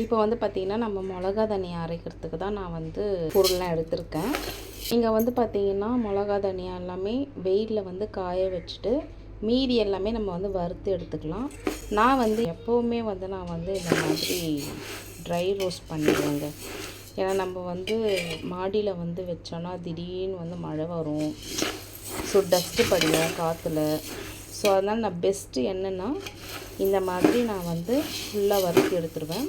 இப்போ வந்து பார்த்திங்கன்னா நம்ம மிளகா தனியா அரைக்கிறதுக்கு தான் நான் வந்து பொருள்லாம் எடுத்திருக்கேன். இங்கே வந்து பார்த்திங்கன்னா மிளகா தனியா எல்லாமே வெயிலில் வந்து காய வச்சுட்டு மீதி எல்லாமே நம்ம வந்து வறுத்து எடுத்துக்கலாம். நான் வந்து எப்போவுமே வந்து நான் வந்து இந்த மாதிரி ட்ரை ரோஸ்ட் பண்ணிடுவேங்க. ஏன்னா நம்ம வந்து மாடியில் வந்து வச்சோன்னா திடீர்னு வந்து மழை வரும். ஸோ டஸ்ட்டு படியும் காற்றுல ஸோ அதனால் நான் பெஸ்ட்டு என்னென்னா இந்த மாதிரி நான் வந்து ஃபுல்லாக வறுத்து எடுத்துருவேன்.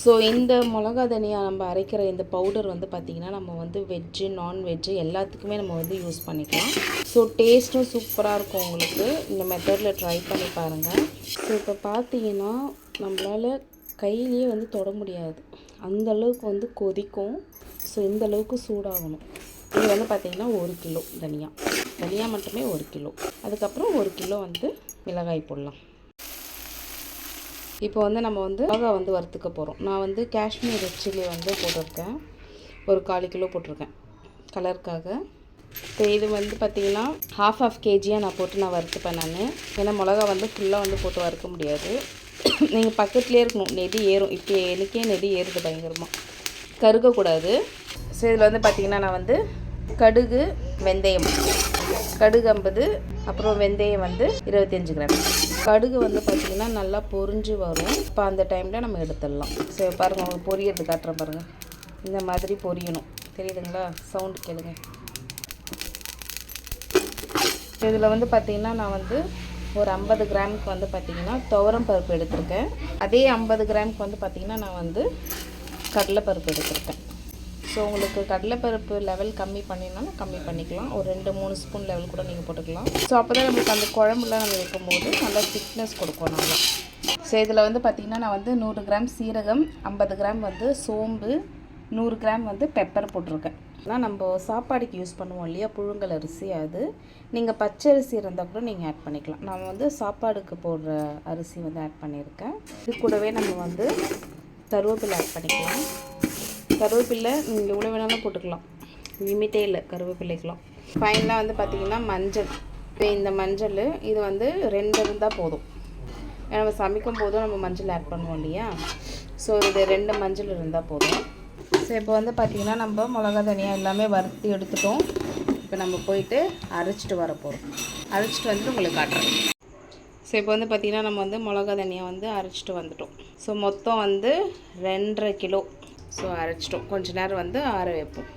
ஸோ இந்த மிளகா தனியாக நம்ம அரைக்கிற இந்த பவுடர் வந்து பார்த்திங்கன்னா நம்ம வந்து வெஜ்ஜு நான்வெஜ்ஜு எல்லாத்துக்குமே நம்ம வந்து யூஸ் பண்ணிக்கலாம். ஸோ டேஸ்ட்டும் சூப்பராக இருக்கும் உங்களுக்கு. இந்த மெத்தடில் ட்ரை பண்ணி பாருங்கள் ஸோ இப்போ பார்த்தீங்கன்னா நம்மளால் கையிலேயே வந்து தொட முடியாது. அந்தளவுக்கு வந்து கொதிக்கும். ஸோ இந்த அளவுக்கு சூடாகணும். இது வந்து பார்த்திங்கன்னா ஒரு கிலோ தனியா. தனியா மட்டுமே ஒரு கிலோ. அதுக்கப்புறம் ஒரு கிலோ வந்து மிளகாய் போடலாம். இப்போ வந்து நம்ம வந்து மிளகா வந்து வறுத்துக்க போகிறோம் நான் வந்து காஷ்மீர் ரெட் சில்லி வந்து போட்டிருக்கேன். ஒரு காலி கிலோ போட்டிருக்கேன். கலருக்காக. இப்போ இது வந்து பார்த்திங்கன்னா ஹாஃப் ஆஃப் கேஜியாக நான் போட்டு நான் வறுத்துப்பேன் நான். ஏன்னா மிளகா வந்து ஃபுல்லாக வந்து போட்டு வறுக்க முடியாது. நீங்கள் பக்கத்துலேயே இருக்கணும். நெதி ஏறும். இப்போ எனக்கே நெதி ஏறுது பயங்கரமாக கருகக்கூடாது. ஸோ இதில் வந்து பார்த்திங்கன்னா நான் வந்து கடுகு வெந்தயம். கடுகு ஐம்பது அப்புறம் வெந்தயம் வந்து இருபத்தஞ்சி கிராம். கடுகு வந்து பார்த்திங்கன்னா நல்லா பொரிஞ்சு வரும். இப்போ அந்த டைமில் நம்ம எடுத்துடலாம். சரி பாருங்கள் பொரியறது காட்டுறேன் பாருங்கள் இந்த மாதிரி பொரியணும். தெரியுதுங்களா? சவுண்டு கேளுங்க. இதில் வந்து பார்த்திங்கன்னா நான் வந்து ஒரு ஐம்பது கிராமுக்கு வந்து பார்த்திங்கன்னா துவரம் பருப்பு எடுத்திருக்கேன். அதே ஐம்பது கிராமுக்கு வந்து பார்த்திங்கன்னா நான் வந்து கடலைப்பருப்பு எடுத்திருக்கேன். ஸோ உங்களுக்கு கடலைப்பருப்பு லெவல் கம்மி பண்ணினாலும் கம்மி பண்ணிக்கலாம். ஒரு ரெண்டு மூணு ஸ்பூன் லெவல் கூட நீங்கள் போட்டுக்கலாம். ஸோ அப்போ தான் நம்மளுக்கு அந்த குழம்புலாம் நம்ம வைக்கும்போது நல்லா திக்னஸ் கொடுக்கும் நல்லா. ஸோ இதில் வந்து பார்த்திங்கன்னா நான் வந்து நூறு கிராம் சீரகம் ஐம்பது கிராம் வந்து சோம்பு நூறு கிராம் வந்து பெப்பர் போட்டிருக்கேன். ஆனால் நம்ம சாப்பாடுக்கு யூஸ் பண்ணுவோம் இல்லையா? புழுங்கல் அரிசி அது. நீங்கள் பச்சை அரிசி இருந்தால் கூட நீங்கள் ஆட் பண்ணிக்கலாம். நான் வந்து சாப்பாடுக்கு போடுற அரிசி வந்து ஆட் பண்ணியிருக்கேன். இது கூடவே நம்ம வந்து கருவேப்பிலை ஆட் பண்ணிக்கலாம். கருவேப்பிலை நீங்கள் எவ்வளோ வேணாலும் போட்டுக்கலாம். லிமிட்டே இல்லை கருவேப்பிள்ளைக்கெலாம் ஃபைனலாக வந்து பார்த்திங்கன்னா மஞ்சள். இப்போ இந்த மஞ்சள் இது வந்து ரெண்டு இருந்தால் போதும். நம்ம சமைக்கும் போதும் நம்ம மஞ்சள் ஆட் பண்ணுவோம் இல்லையா? ஸோ இது ரெண்டு மஞ்சள் இருந்தால் போதும். ஸோ இப்போ வந்து பார்த்திங்கன்னா நம்ம மிளகா தனியாக எல்லாமே வறுத்து எடுத்துட்டோம். இப்போ நம்ம போயிட்டு அரைச்சிட்டு வர போகிறோம் அரைச்சிட்டு வந்துட்டு உங்களுக்கு காட்டுறேன். ஸோ இப்போ வந்து பார்த்திங்கன்னா நம்ம வந்து மிளகா தனியாக வந்து அரைச்சிட்டு வந்துட்டோம். ஸோ மொத்தம் வந்து ரெண்டரை கிலோ ஸோ அரைச்சிட்டோம். கொஞ்ச நேரம் வந்து ஆற வைப்போம்.